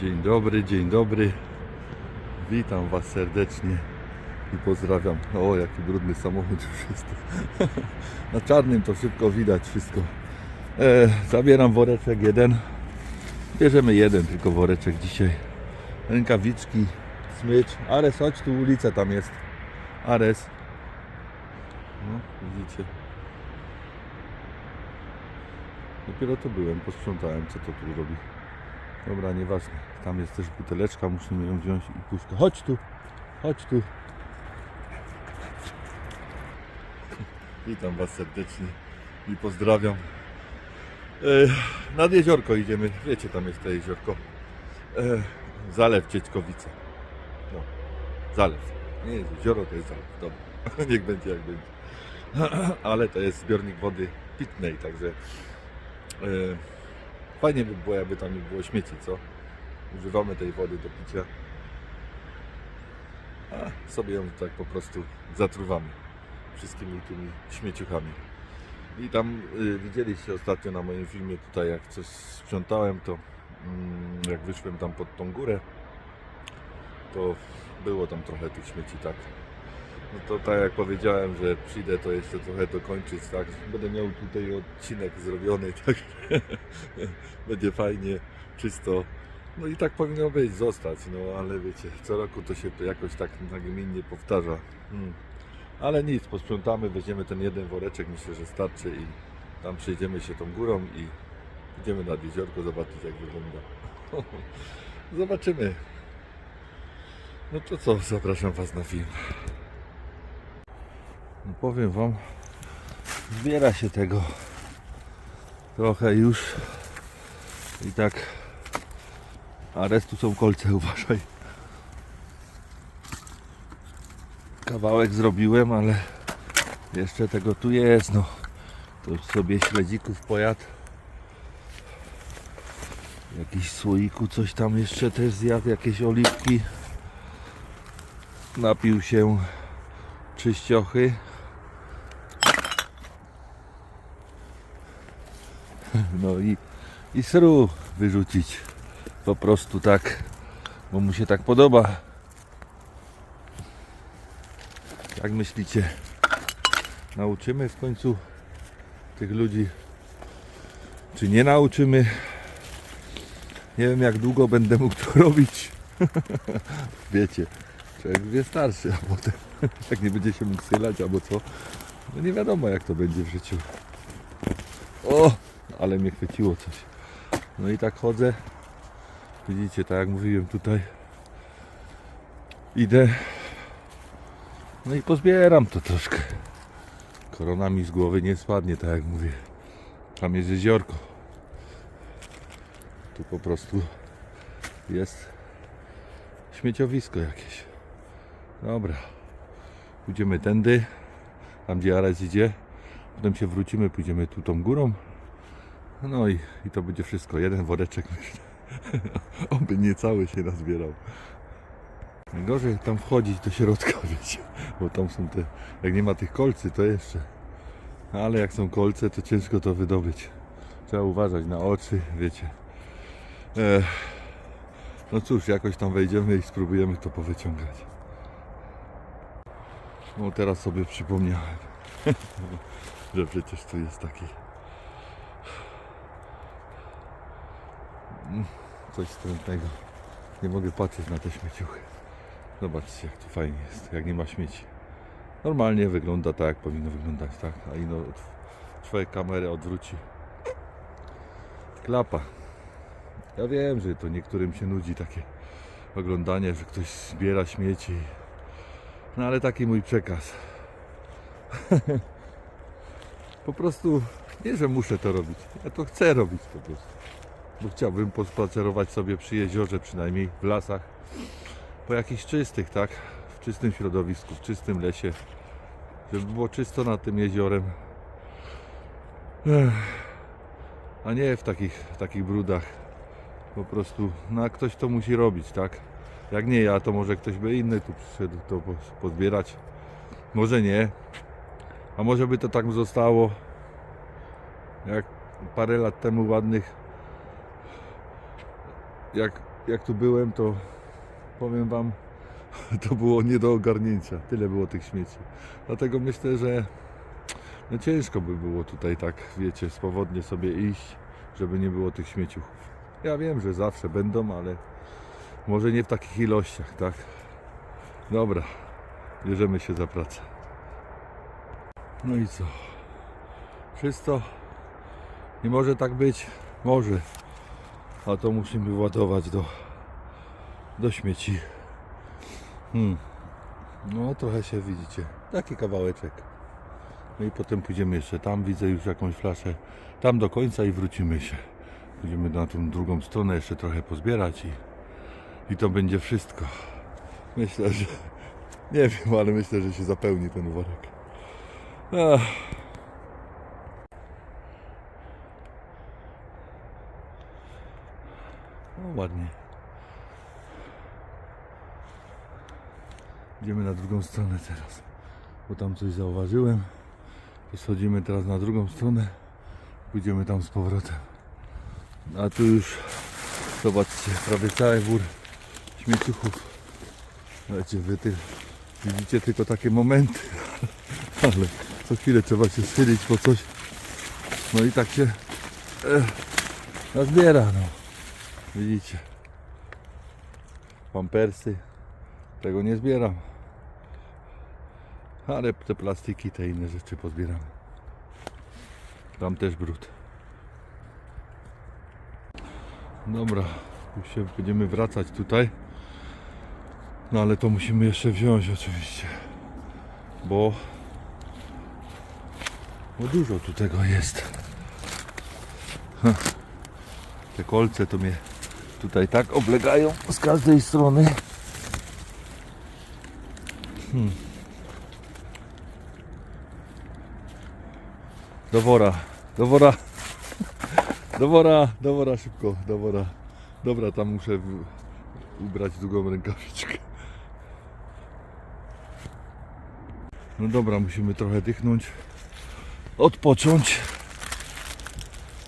Dzień dobry, dzień dobry. Witam Was serdecznie i pozdrawiam. O, jaki brudny samochód już jest. Na czarnym to szybko widać wszystko. E, zabieram woreczek jeden. Bierzemy jeden tylko woreczek dzisiaj. Rękawiczki, smycz. Ares, chodź tu, ulica tam jest. Ares. No, widzicie. Dopiero tu byłem, posprzątałem, co to tu robi. Dobra, nieważne. Tam jest też buteleczka, musimy ją wziąć i puszkę. Chodź tu, chodź tu. Witam Was serdecznie i pozdrawiam. E, nad jeziorko idziemy. Wiecie, tam jest to jeziorko. E, zalew Ciećkowice. No, zalew. Nie jest jezioro, to jest zalew. Dobra, niech będzie jak będzie. Ale to jest zbiornik wody pitnej, także e, fajnie by było, jakby tam nie było śmieci, co? Używamy tej wody do picia. A sobie ją tak po prostu zatruwamy wszystkimi tymi śmieciuchami. I tam y, widzieliście ostatnio na moim filmie tutaj jak coś sprzątałem, to mm, jak wyszłem tam pod tą górę, to było tam trochę tych śmieci, tak. No to tak jak powiedziałem, że przyjdę to jeszcze trochę dokończyć, tak. Będę miał tutaj odcinek zrobiony, tak. Będzie fajnie, czysto. No i tak powinno być, zostać, no ale wiecie, co roku to się to jakoś tak nagminnie powtarza. Hmm. Ale nic, posprzątamy, weźmiemy ten jeden woreczek, myślę, że starczy i tam przejdziemy się tą górą i idziemy nad jeziorko zobaczyć jak wygląda. Zobaczymy. No to co, zapraszam Was na film. No powiem Wam, zbiera się tego trochę już i tak a restu są kolce, uważaj. Kawałek zrobiłem, ale jeszcze tego tu jest, no. To sobie śledzików pojadł. Jakiś słoiku coś tam jeszcze też zjadł, jakieś oliwki. Napił się czyściochy. No i, i sru wyrzucić. Po prostu tak, bo mu się tak podoba. Jak myślicie, nauczymy w końcu tych ludzi, czy nie nauczymy? Nie wiem jak długo będę mógł to robić. Wiecie, człowiek wie starszy, a potem jak nie będzie się mógł sylać albo co, no nie wiadomo jak to będzie w życiu. O, ale mnie chwyciło coś. No i tak chodzę. Widzicie, tak jak mówiłem tutaj. Idę. No i pozbieram to troszkę. Korona mi z głowy nie spadnie, tak jak mówię. Tam jest jeziorko. Tu po prostu jest śmieciowisko jakieś. Dobra. Pójdziemy tędy, tam gdzie Ares idzie. Potem się wrócimy, pójdziemy tu tą górą. No i, i to będzie wszystko. Jeden woreczek myślę. Oby nie cały się nazbierał. Najgorzej tam wchodzić do środka, wiecie, bo tam są te, jak nie ma tych kolcy, to jeszcze. Ale jak są kolce, to ciężko to wydobyć. Trzeba uważać na oczy, wiecie. Ech. No cóż, jakoś tam wejdziemy i spróbujemy to powyciągać. No teraz sobie przypomniałem, że przecież tu jest taki coś wstrętnego. Nie mogę patrzeć na te śmieciuchy. Zobaczcie, jak tu fajnie jest, jak nie ma śmieci. Normalnie wygląda tak, jak powinno wyglądać, tak? A ino człowiek kamerę odwróci. Klapa. Ja wiem, że to niektórym się nudzi takie oglądanie, że ktoś zbiera śmieci. No ale taki mój przekaz. po prostu nie, że muszę to robić. Ja to chcę robić po prostu bo chciałbym pospacerować sobie przy jeziorze, przynajmniej w lasach, po jakichś czystych, tak? W czystym środowisku, w czystym lesie, żeby było czysto nad tym jeziorem, Ech. a nie w takich, takich brudach. Po prostu, no ktoś to musi robić, tak? Jak nie ja, to może ktoś by inny tu przyszedł to pozbierać. Może nie. A może by to tak zostało, jak parę lat temu ładnych jak jak tu byłem, to powiem Wam, to było nie do ogarnięcia. Tyle było tych śmieci. Dlatego myślę, że no ciężko by było tutaj tak, wiecie, swobodnie sobie iść, żeby nie było tych śmieciuchów. Ja wiem, że zawsze będą, ale może nie w takich ilościach, tak? Dobra, bierzemy się za pracę. No i co? Czysto? Nie może tak być? Może. A to musimy władować do, do śmieci. Hmm. No trochę się widzicie. Taki kawałeczek. No i potem pójdziemy jeszcze tam, widzę już jakąś flaszę. Tam do końca i wrócimy się. Będziemy na tą drugą stronę jeszcze trochę pozbierać i, i to będzie wszystko. Myślę, że nie wiem, ale myślę, że się zapełni ten worek. Ach. Ładnie. Idziemy na drugą stronę teraz, bo tam coś zauważyłem. To schodzimy teraz na drugą stronę. Pójdziemy tam z powrotem. A tu już zobaczcie, prawie cały wór śmieciuchów. Wiecie, wy ty, widzicie tylko takie momenty, ale co chwilę trzeba się schylić po coś. No i tak się e, nazbiera, no. Widzicie. Pampersy. Tego nie zbieram. Ale te plastiki, te inne rzeczy pozbieram. Tam też brud. Dobra, już się będziemy wracać tutaj. No ale to musimy jeszcze wziąć oczywiście. Bo bo dużo tu tego jest. Te kolce to mnie tutaj tak oblegają z każdej strony. Hmm. Do wora, do wora, do wora, do wora szybko, do wora. Dobra, tam muszę ubrać długą rękawiczkę. No dobra, musimy trochę dychnąć, odpocząć.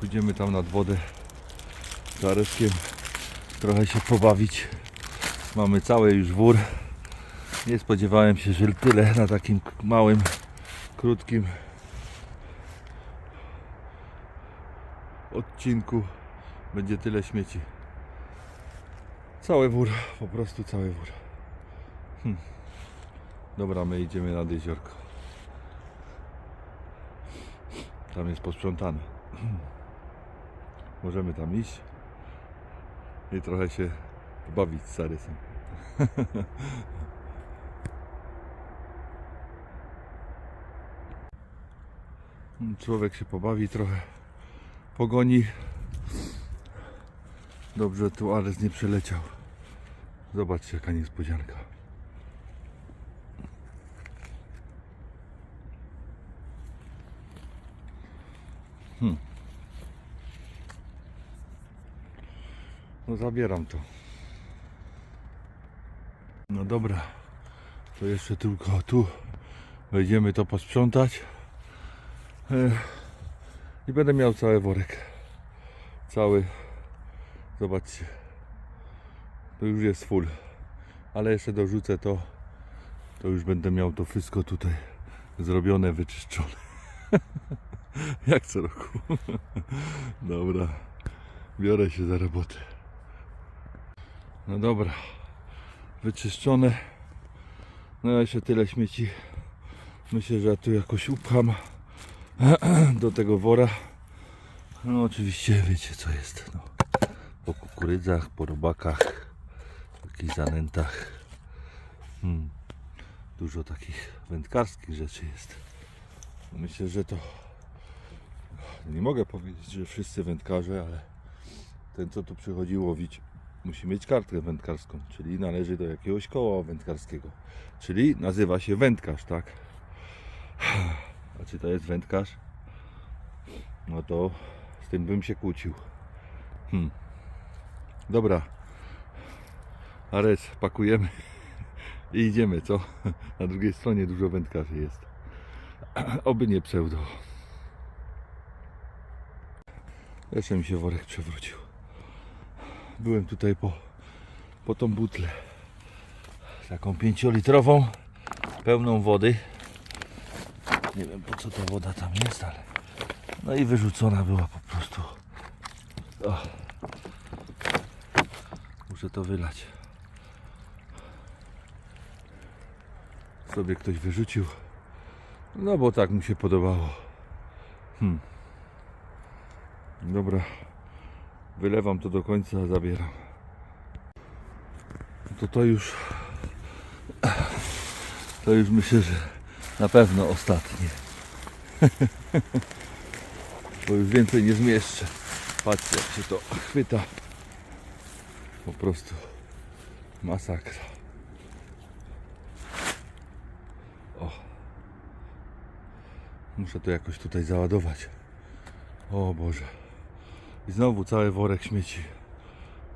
Pójdziemy tam nad wodę z Areszkiem, trochę się pobawić. Mamy cały już wór. Nie spodziewałem się, że tyle na takim małym, krótkim odcinku będzie tyle śmieci. Cały wór, po prostu cały wór. Hm. Dobra, my idziemy nad jeziorko. Tam jest posprzątane. Możemy tam iść i trochę się pobawić z Sarysem. Człowiek się pobawi trochę, pogoni. Dobrze tu Ares nie przeleciał. Zobaczcie jaka niespodzianka. Hmm. No zabieram to. No dobra. To jeszcze tylko tu wejdziemy to posprzątać. I będę miał cały worek. Cały. Zobaczcie. To już jest full. Ale jeszcze dorzucę to. To już będę miał to wszystko tutaj zrobione, wyczyszczone. Jak co roku. Dobra. Biorę się za robotę. No dobra. Wyczyszczone. No jeszcze tyle śmieci. Myślę, że ja tu jakoś upcham do tego wora. No oczywiście wiecie co jest. No. Po kukurydzach, po robakach, jakichś zanętach. Hmm. Dużo takich wędkarskich rzeczy jest. Myślę, że to nie mogę powiedzieć, że wszyscy wędkarze, ale ten co tu przychodzi łowić musi mieć kartkę wędkarską, czyli należy do jakiegoś koła wędkarskiego. Czyli nazywa się wędkarz, tak? A czy to jest wędkarz? No to z tym bym się kłócił. Hmm. Dobra. Ares, pakujemy i idziemy, co? Na drugiej stronie dużo wędkarzy jest. Oby nie pseudo. Jeszcze mi się worek przewrócił. Byłem tutaj po po tą butlę. Taką pięciolitrową, pełną wody. Nie wiem po co ta woda tam jest, ale no i wyrzucona była po prostu. O. Muszę to wylać. Sobie ktoś wyrzucił. No bo tak mu się podobało. Hmm. Dobra. Wylewam to do końca, zabieram. To to już to już myślę, że na pewno ostatnie. Bo już więcej nie zmieszczę. Patrzcie jak się to chwyta. Po prostu masakra. O. Muszę to jakoś tutaj załadować. O Boże. I znowu cały worek śmieci.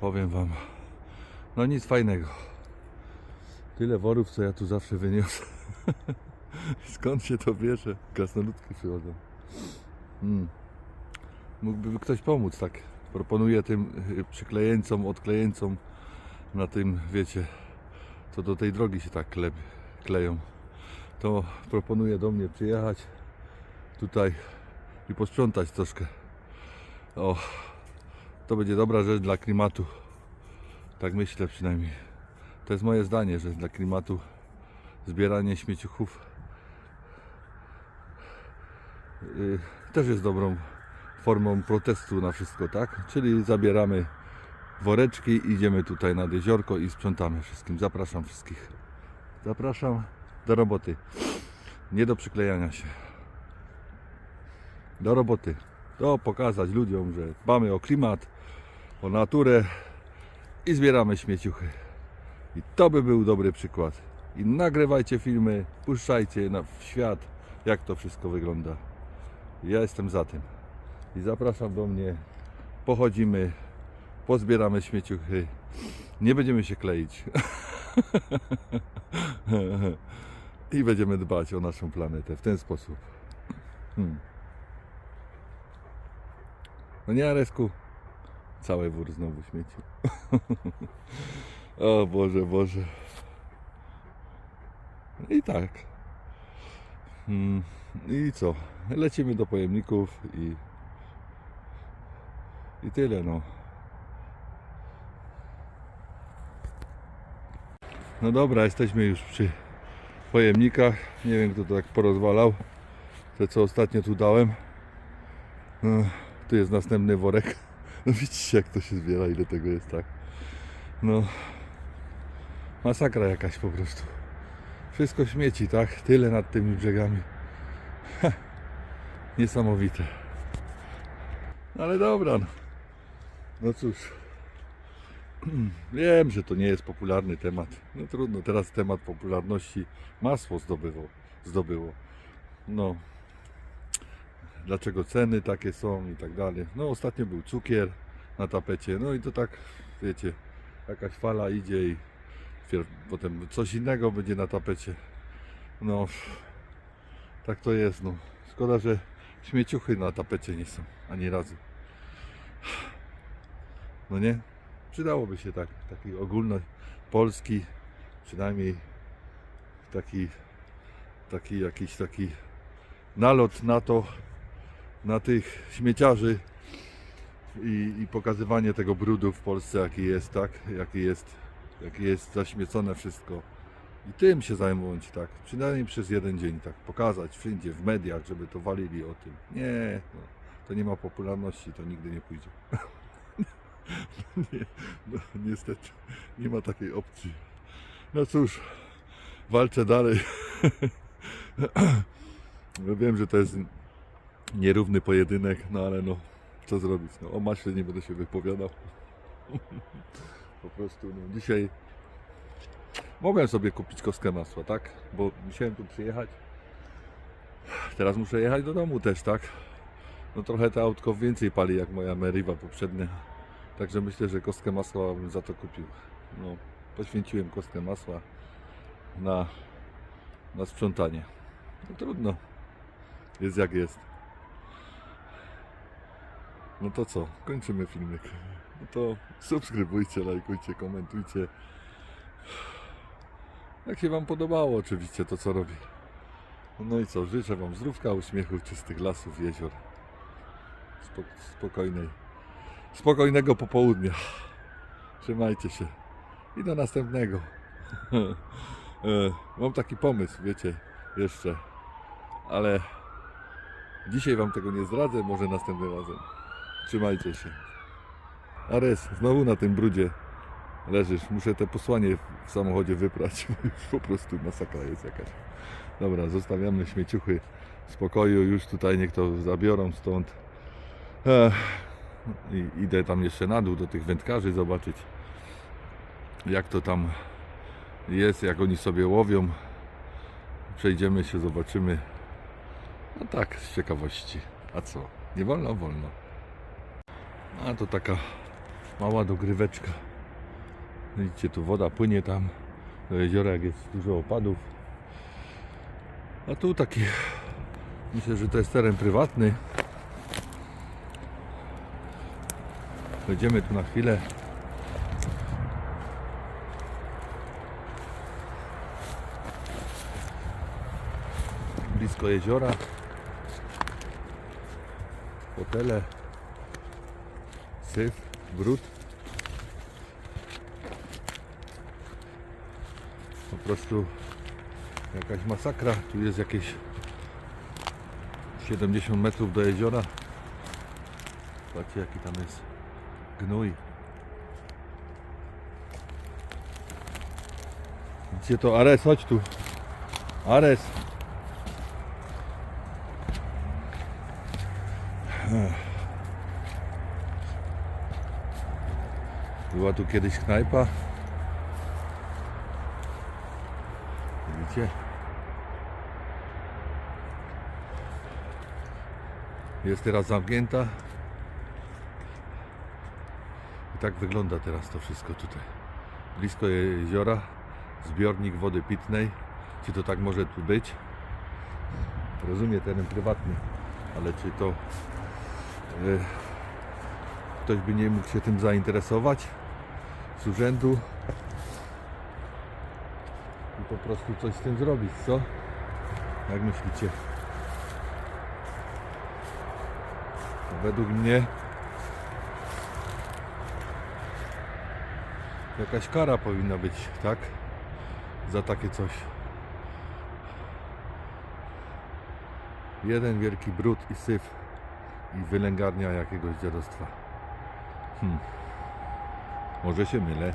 Powiem wam. No nic fajnego. Tyle worów, co ja tu zawsze wyniosę. Skąd się to bierze? Krasnoludki przychodzą. Hmm. Mógłby ktoś pomóc, tak? Proponuję tym y, przyklejeńcom, odklejeńcom na tym, wiecie, co do tej drogi się tak kleb, kleją. To proponuję do mnie przyjechać tutaj i posprzątać troszkę. O, to będzie dobra rzecz dla klimatu. Tak myślę przynajmniej. To jest moje zdanie, że dla klimatu zbieranie śmieciuchów yy, też jest dobrą formą protestu na wszystko, tak? Czyli zabieramy woreczki, idziemy tutaj nad jeziorko i sprzątamy wszystkim. Zapraszam wszystkich. Zapraszam do roboty. Nie do przyklejania się. Do roboty. To pokazać ludziom, że dbamy o klimat, o naturę i zbieramy śmieciuchy. I to by był dobry przykład. I nagrywajcie filmy, puszczajcie na świat, jak to wszystko wygląda. Ja jestem za tym. I zapraszam do mnie. Pochodzimy, pozbieramy śmieciuchy. Nie będziemy się kleić. I będziemy dbać o naszą planetę w ten sposób. Hmm. No nie, Aresku? Cały wór znowu śmieci. o Boże, Boże. I tak. Mm, I co? Lecimy do pojemników i i tyle no. No dobra, jesteśmy już przy pojemnikach. Nie wiem kto to tak porozwalał. Te co ostatnio tu dałem. No, tu jest następny worek. No widzicie jak to się zbiera, ile tego jest tak. No. Masakra jakaś po prostu. Wszystko śmieci, tak? Tyle nad tymi brzegami. Ha, niesamowite. Ale dobra. No, no cóż. Wiem, że to nie jest popularny temat. No trudno, teraz temat popularności masło zdobyło. zdobyło. No. Dlaczego ceny takie są i tak dalej. No ostatnio był cukier na tapecie. No i to tak, wiecie, jakaś fala idzie i potem coś innego będzie na tapecie. No, tak to jest, no. Szkoda, że śmieciuchy na tapecie nie są, ani razu. No nie? Przydałoby się tak, taki ogólnopolski, przynajmniej taki, taki jakiś taki nalot na to, na tych śmieciarzy i, i pokazywanie tego brudu w Polsce, jaki jest, tak? Jaki jest jakie jest zaśmiecone wszystko. I tym się zajmować, tak, przynajmniej przez jeden dzień, tak, pokazać wszędzie, w mediach, żeby to walili o tym. Nie, no, to nie ma popularności, to nigdy nie pójdzie. nie, no, niestety, nie ma takiej opcji. No cóż, walczę dalej. no, wiem, że to jest nierówny pojedynek, no ale no, co zrobić, no, o maśle nie będę się wypowiadał. Po prostu no, dzisiaj mogłem sobie kupić kostkę masła, tak? Bo musiałem tu przyjechać. Teraz muszę jechać do domu też, tak? No trochę to autko więcej pali jak moja Meriva poprzednia. Także myślę, że kostkę masła bym za to kupił. No, poświęciłem kostkę masła na, na sprzątanie. No trudno. Jest jak jest. No to co? Kończymy filmik. to subskrybujcie, lajkujcie, komentujcie. Jak się Wam podobało oczywiście to co robię. No i co, życzę Wam zdrówka, uśmiechu, czystych lasów, jezior. Spok- spokojnej, spokojnego popołudnia. Trzymajcie się. I do następnego. E, Mam taki pomysł, wiecie, jeszcze. Ale dzisiaj Wam tego nie zdradzę, może następnym razem. Trzymajcie się. Ares, znowu na tym brudzie leżysz. Muszę te posłanie w samochodzie wyprać. bo Już po prostu masakra jest jakaś. Dobra, zostawiamy śmieciuchy w spokoju. Już tutaj niech to zabiorą stąd. Ech. I idę tam jeszcze na dół do tych wędkarzy zobaczyć jak to tam jest, jak oni sobie łowią. Przejdziemy się, zobaczymy. No tak, z ciekawości. A co? Nie wolno? Wolno. A to taka mała dogryweczka. Widzicie, tu woda płynie tam do jeziora, jak jest dużo opadów. A tu taki, myślę, że to jest teren prywatny. Wejdziemy tu na chwilę. Blisko jeziora. Hotele. Syf, brud. Po prostu jakaś masakra. Tu jest jakieś 70 metrów do jeziora. Patrzcie jaki tam jest gnój. Widzicie to Ares, chodź tu. Ares. Była tu kiedyś knajpa. Widzicie? Jest teraz zamknięta. I tak wygląda teraz to wszystko tutaj. Blisko jeziora, zbiornik wody pitnej. Czy to tak może tu być? Rozumiem teren prywatny, ale czy to e, ktoś by nie mógł się tym zainteresować z urzędu i po prostu coś z tym zrobić, co? Jak myślicie? Według mnie jakaś kara powinna być, tak? Za takie coś. Jeden wielki brud i syf i wylęgarnia jakiegoś dziadostwa. Hmm. Może się mylę.